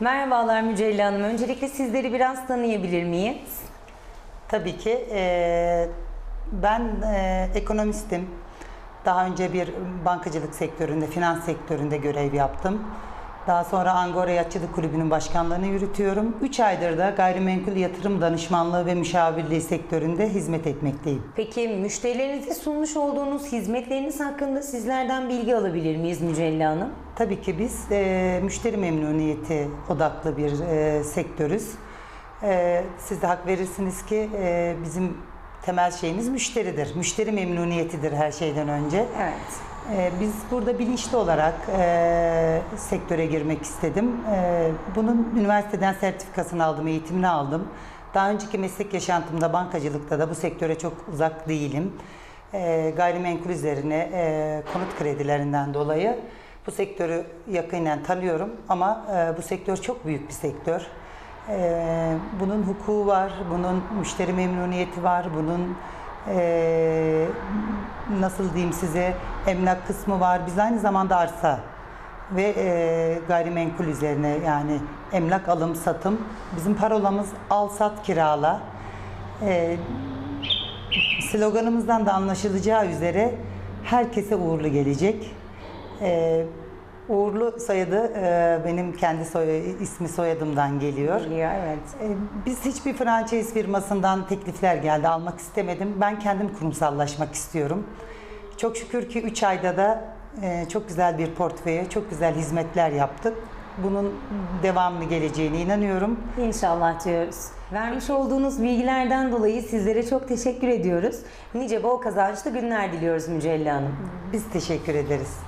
Merhabalar Mücella Hanım. Öncelikle sizleri biraz tanıyabilir miyiz? Tabii ki. eee, ben eee, ekonomistim. Daha önce bir bankacılık sektöründe, finans sektöründe görev yaptım. Daha sonra Angora Yatçılık Kulübü'nün başkanlığını yürütüyorum. 3 aydır da gayrimenkul yatırım danışmanlığı ve müşavirliği sektöründe hizmet etmekteyim. Peki müşterilerinize sunmuş olduğunuz hizmetleriniz hakkında sizlerden bilgi alabilir miyiz Mücella Hanım? Tabii ki biz eee, müşteri memnuniyeti odaklı bir eee, sektörüz. Eee, siz de hak verirsiniz ki eee, bizim temel şeyimiz müşteridir. Müşteri memnuniyetidir her şeyden önce. Evet. Ee, Biz burada bilinçli olarak e, sektöre girmek istedim. E, bunun üniversiteden sertifikasını aldım, eğitimini aldım. Daha önceki meslek yaşantımda bankacılıkta da bu sektöre çok uzak değilim. E, gayrimenkul üzerine e, konut kredilerinden dolayı bu sektörü yakinen tanıyorum ama e, bu sektör çok büyük bir sektör. E, bunun hukuku var, bunun müşteri memnuniyeti var, bunun e, nasıl diyeyim size emlak kısmı var. Biz aynı zamanda arsa ve e, gayrimenkul üzerine yani emlak alım satım. Bizim parolamız al sat kirala. E, sloganımızdan da anlaşılacağı üzere herkese uğurlu gelecek. E, uğurlu soyadı e, benim kendi soy, ismi soyadımdan geliyor. Geliyor, evet. E, Biz hiçbir franchise firmasından teklifler geldi almak istemedim. Ben kendim kurumsallaşmak istiyorum. Çok şükür ki 3 ayda da e, çok güzel bir portföye, çok güzel hizmetler yaptık. Bunun devamlı geleceğine inanıyorum. İnşallah diyoruz. Vermiş olduğunuz bilgilerden dolayı sizlere çok teşekkür ediyoruz. Nice bol kazançlı günler diliyoruz Mücella Hanım. Biz teşekkür ederiz.